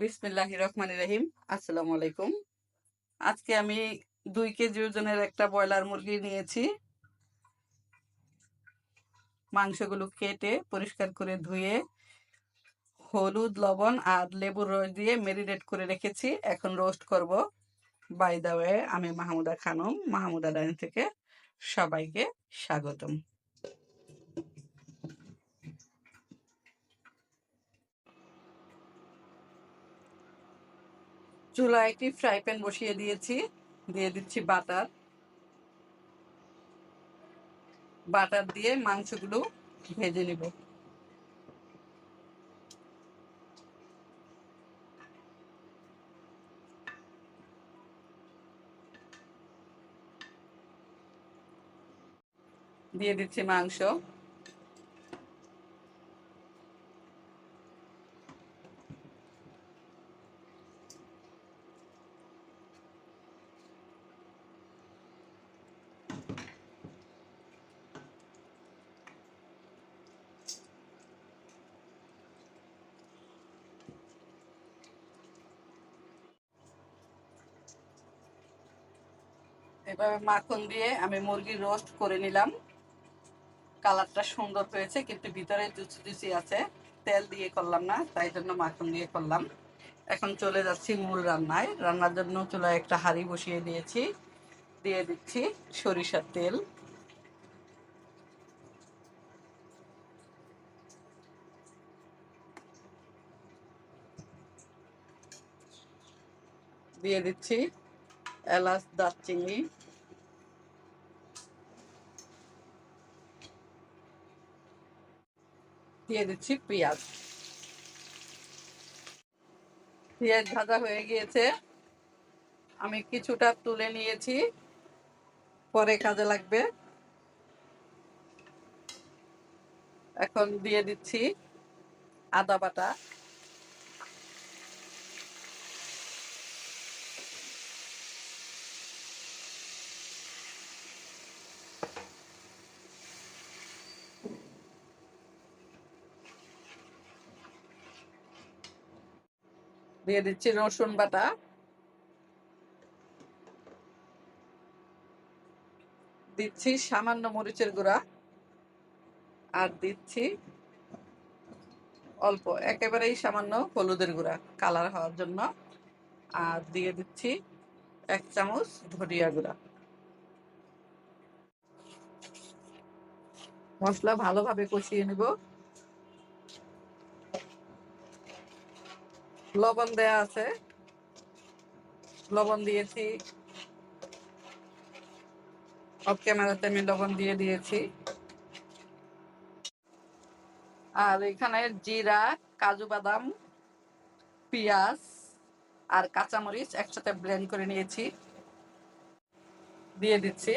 বিসমিল্লাহ রহমান রহিম। আসসালামু আলাইকুম। আজকে আমি দুই কেজি ওজনের একটা ব্রয়লার মুরগি নিয়েছি। মাংসগুলো কেটে পরিষ্কার করে ধুয়ে হলুদ, লবণ আর লেবুর রস দিয়ে মেরিনেট করে রেখেছি। এখন রোস্ট করব। বাই দা ওয়ে, আমি মাহমুদা খানম, মাহমুদা ডাইন থেকে সবাইকে স্বাগতম। চুলায় একটি ফ্রাই প্যান বসিয়ে দিয়েছি। দিয়ে দিচ্ছি বাটার বাটার দিয়ে মাংসগুলো ভেজে নিব। দিয়ে দিচ্ছি মাংস। এভাবে মাখন দিয়ে আমি মুরগির রোস্ট করে নিলাম। কালারটা সুন্দর হয়েছে, কিন্তু ভিতরে জুচি জুচি আছে। তেল দিয়ে করলাম না, তাই জন্য মাখন দিয়ে করলাম। এখন চলে যাচ্ছি মূল রান্নায়। রান্নার জন্য চুলায় একটা হাঁড়ি বসিয়ে দিয়েছি। দিয়ে দিচ্ছি সরিষার তেল। দিয়ে দিচ্ছি এলাচ, দারচিনি। দিয়ে দিচ্ছি পেঁয়াজ। পেঁয়াজ ভাজা হয়ে গিয়েছে। আমি কিছুটা তুলে নিয়েছি, পরে কাজে লাগবে। এখন দিয়ে দিচ্ছি আদা বাটা। দিয়ে দিচ্ছি রসুন বাটা। দিচ্ছি সামান্য মরিচের গুঁড়া। আর দিচ্ছি অল্প, একেবারেই সামান্য হলুদের গুঁড়া কালার হওয়ার জন্য। আর দিয়ে দিচ্ছি এক চামচ ধনিয়া গুঁড়া। মশলা ভালোভাবে কষিয়ে নেব। লবণ দেয়া আছে। লবণ দিয়েছি। অফ ক্যামেরাতে আমি লবণ দিয়ে দিয়েছি। আর এখানে জিরা, কাজু বাদাম, পেঁয়াজ আর কাঁচামরিচ একসাথে ব্লেন্ড করে নিয়েছি। দিয়ে দিচ্ছি।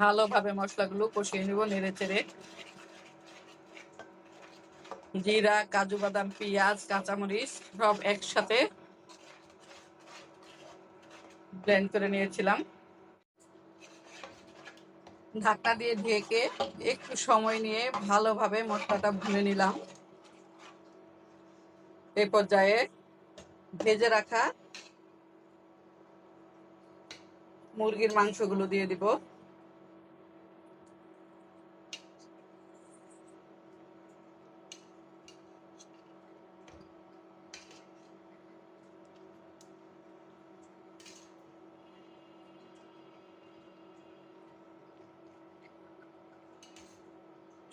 ভালোভাবে মশলাগুলো কষিয়ে নিব নেড়ে চেড়ে জিরা, কাজু বাদাম, পেঁয়াজ, কাঁচামরিচ সব একসাথে ব্লেন্ড করে নিয়েছিলাম। ঢাকনা দিয়ে ঢেকে একটু সময় নিয়ে ভালোভাবে মশলাটা ভুনে নিলাম। এই পর্যায়ে ভেজে রাখা মুরগির মাংসগুলো দিয়ে দিব।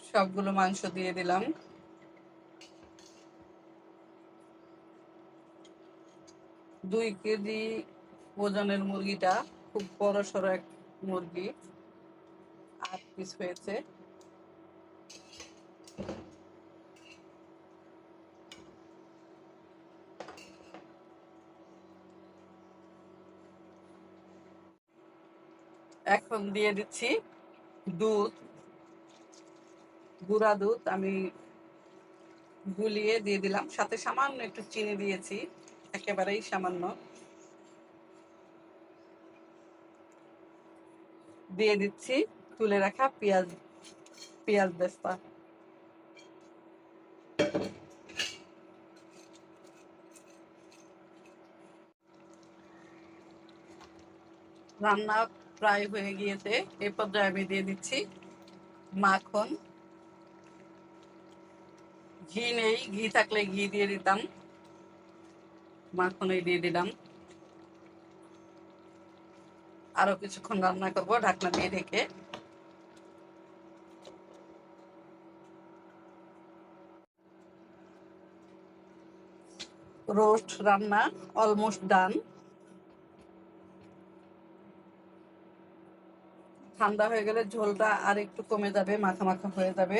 সবগুলো মাংস দিয়ে দিলাম। দুই কেজি ওজনের মুরগিটা, খুব বড় সড়ো এক মুরগি, আট পিস হয়েছে। এখন দিয়ে দিচ্ছি দুধ। গুঁড়া দুধ আমি গুলিয়ে দিয়ে দিলাম। সাথে সামান্য একটু চিনি দিয়েছি, একেবারেই সামান্য। দিয়ে দিচ্ছি, তুলে রাখা পেঁয়াজ পেঁয়াজ বেস্তা রান্না প্রায় হয়ে গিয়েছে। এই পর্যায়ে আমি দিয়ে দিচ্ছি মাখন। ঘি নেই, ঘি থাকলে ঘি দিয়ে দিতাম। মাখনই দিয়ে দিলাম। আরও কিছুক্ষণ রান্না করব, ঢাকনা দিয়ে ঢেকে। রোস্ট রান্না অলমোস্ট ডান। ঠান্ডা হয়ে গেলে ঝোলটা আর একটু কমে যাবে, মাখা মাখা হয়ে যাবে।